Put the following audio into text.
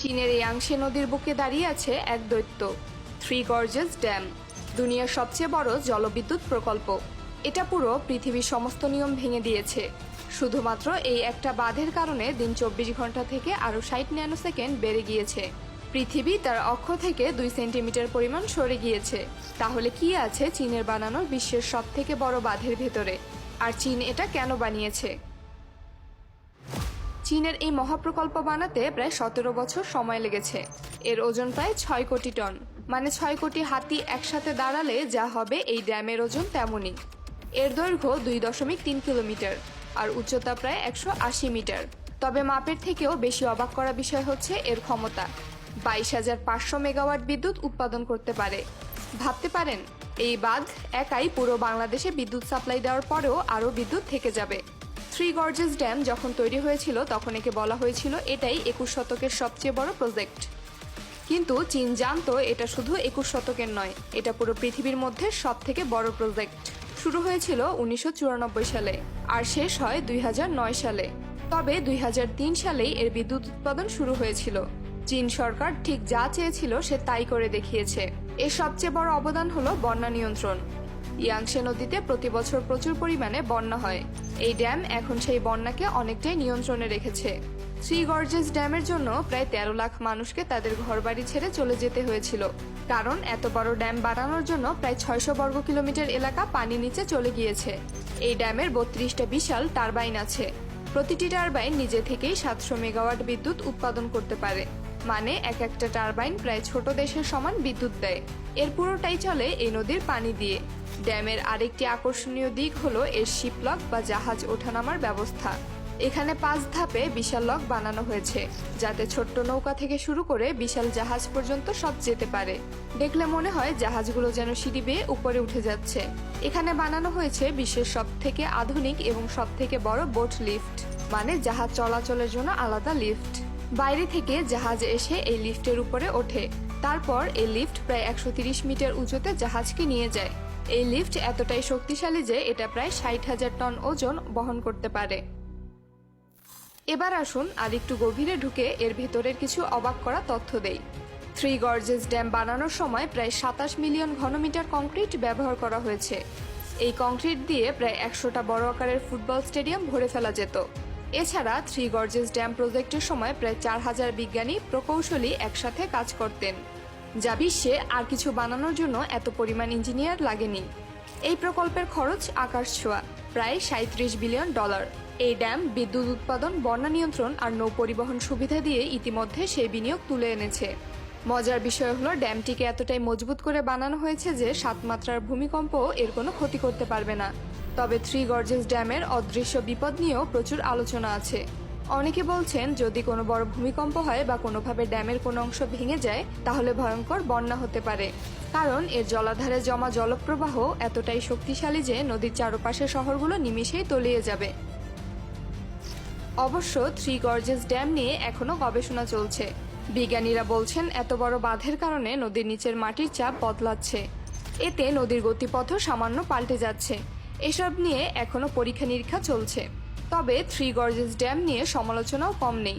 চীনের ইয়াংশে নদীর বুকে দাঁড়িয়ে আছে এক দৈত্য, থ্রি গর্জেস ড্যাম, দুনিয়ার সবচেয়ে বড় জলবিদ্যুৎ প্রকল্প। এটা পুরো পৃথিবীর সমস্ত নিয়ম ভেঙে দিয়েছে। শুধুমাত্র এই একটা বাঁধের কারণে দিন চব্বিশ ঘণ্টা থেকে আরও ষাট ন্যানো সেকেন্ড বেড়ে গিয়েছে। পৃথিবী তার অক্ষ থেকে দুই সেন্টিমিটার পরিমাণ সরে গিয়েছে। তাহলে কি আছে চীনের বানানোর বিশ্বের সব থেকে বড় বাঁধের ভেতরে? আর চীন এটা কেন বানিয়েছে? চীনের এই মহাপ্রকল্প বানাতে প্রায় সতেরো বছর সময় লেগেছে। এর ওজন প্রায় ছয় কোটি টন। মানে ছয় কোটি হাতি একসাথে দাঁড়ালে যা হবে এই ড্যামের ওজন তেমনই। এর দৈর্ঘ্য দুই দশমিক তিন কিলোমিটার আর উচ্চতা প্রায় একশো আশি মিটার। তবে মাপের থেকেও বেশি অবাক করা বিষয় হচ্ছে এর ক্ষমতা। বাইশ হাজার পাঁচশো মেগাওয়াট বিদ্যুৎ উৎপাদন করতে পারে। ভাবতে পারেন, এই বাঁধ একাই পুরো বাংলাদেশে বিদ্যুৎ সাপ্লাই দেওয়ার পরেও আরও বিদ্যুৎ থেকে যাবে। থ্রি গর্জেস ড্যাম যখন তৈরি হয়েছিল, তখন একে বলা হয়েছিল এটাই একুশ শতকের সবচেয়ে বড় প্রজেক্ট। কিন্তু চীন জানতো এটা শুধু একুশ শতকের নয়, এটা পুরো পৃথিবীর মধ্যে সব থেকে বড় প্রজেক্ট। শুরু হয়েছিল উনিশশো চুরানব্বই সালে, আর শেষ হয় দুই হাজার নয় সালে। তবে দুই হাজার তিন সালেই এর বিদ্যুৎ উৎপাদন শুরু হয়েছিল। চীন সরকার ঠিক যা চেয়েছিল সে তাই করে দেখিয়েছে। এর সবচেয়ে বড় অবদান হলো বন্যা নিয়ন্ত্রণ। ইয়াংশে নদীতে প্রতি বছর প্রচুর পরিমাণে বন্যা হয়। এই ড্যাম এখন সেই বন্যাকে অনেকটাই নিয়ন্ত্রণে রেখেছে। থ্রি গর্জেস ড্যামের জন্য প্রায় তেরো লাখ মানুষকে তাদের ঘরবাড়ি ছেড়ে চলে যেতে হয়েছিল। কারণ এত বড় ড্যাম বানানোর জন্য প্রায় ছয়শো বর্গ কিলোমিটার এলাকা পানি নিচে চলে গিয়েছে। এই ড্যামের বত্রিশটা বিশাল টারবাইন আছে। প্রতিটি টারবাইন নিজে থেকেই সাতশো মেগাওয়াট বিদ্যুৎ উৎপাদন করতে পারে। মানে এক একটা টারবাইন প্রায় ছোট দেশের সমান বিদ্যুৎ দেয়। এর পুরোটাই চলে এই নদীর পানি দিয়ে। ড্যামের আরেকটি আকর্ষণীয় দিক হলো এর শিপলক বা জাহাজ ওঠানামার ব্যবস্থা। এখানে পাঁচ ধাপে বিশাল লক বানানো হয়েছে, যাতে ছোট্ট নৌকা থেকে শুরু করে বিশাল জাহাজ পর্যন্ত সব যেতে পারে। দেখলে মনে হয় জাহাজগুলো যেন সিঁড়ি বেয়ে উপরে উঠে যাচ্ছে। এখানে বানানো হয়েছে বিশ্বের সব থেকে আধুনিক এবং সব থেকে বড় বোট লিফট মানে জাহাজ চলাচলের জন্য আলাদা লিফট। বাইরে থেকে জাহাজ এসে এই লিফটের উপরে ওঠে। তারপর এই লিফট প্রায় একশো মিটার উঁচুতে জাহাজকে নিয়ে যায়। এই লিফট এতটাই শক্তিশালী যে এটা প্রায় ষাট হাজার টন ওজন বহন করতে পারে। এবার আসুন আর একটু গভীরে ঢুকে এর ভেতরের কিছু অবাক করা তথ্য দেই। থ্রি গর্জেস ড্যাম বানানোর সময় প্রায় সাতাশ মিলিয়ন ঘনমিটার কংক্রিট ব্যবহার করা হয়েছে। এই কংক্রিট দিয়ে প্রায় একশোটা বড় আকারের ফুটবল স্টেডিয়াম ভরে ফেলা যেত। এছাড়া থ্রি গর্জেস ড্যাম প্রজেক্টের সময় প্রায় চার হাজার বিজ্ঞানী প্রকৌশলী একসাথে কাজ করতেন, যা বিশ্বে আর কিছু বানানোর জন্য এত পরিমাণ ইঞ্জিনিয়ার লাগেনি। এই প্রকল্পের খরচ আকাশ ছোঁয়া, প্রায় সাঁত্রিশ বিলিয়ন ডলার। এই ড্যাম বিদ্যুৎ উৎপাদন, বন্যা নিয়ন্ত্রণ আর নৌ পরিবহন সুবিধা দিয়ে ইতিমধ্যে সেই বিনিয়োগ তুলে এনেছে। মজার বিষয় হলো, ড্যামটিকে এতটাই মজবুত করে বানানো হয়েছে যে সাত মাত্রার ভূমিকম্প এর কোনো ক্ষতি করতে পারবে না। তবে থ্রি গর্জেস ড্যামের অদৃশ্য বিপদ নিয়েও প্রচুর আলোচনা আছে। অনেকে বলছেন, যদি কোনো বড় ভূমিকম্প হয় বা কোনোভাবে ড্যামের কোনো অংশ ভেঙে যায়, তাহলে ভয়ঙ্কর বন্যা হতে পারে। কারণ এর জলাধারে জমা জলপ্রবাহ এতটাই শক্তিশালী যে নদীর চারপাশের শহরগুলো নিমিশেই তলিয়ে যাবে। অবশ্য থ্রি গর্জেস ড্যাম নিয়ে এখনও গবেষণা চলছে। বিজ্ঞানীরা বলছেন, এত বড় বাঁধের কারণে নদীর নিচের মাটির চাপ বদলাচ্ছে। এতে নদীর গতিপথও সামান্য পাল্টে যাচ্ছে। এসব নিয়ে এখনও পরীক্ষা নিরীক্ষা চলছে। তবে থ্রি গর্জেস ড্যাম নিয়ে সমালোচনাও কম নেই।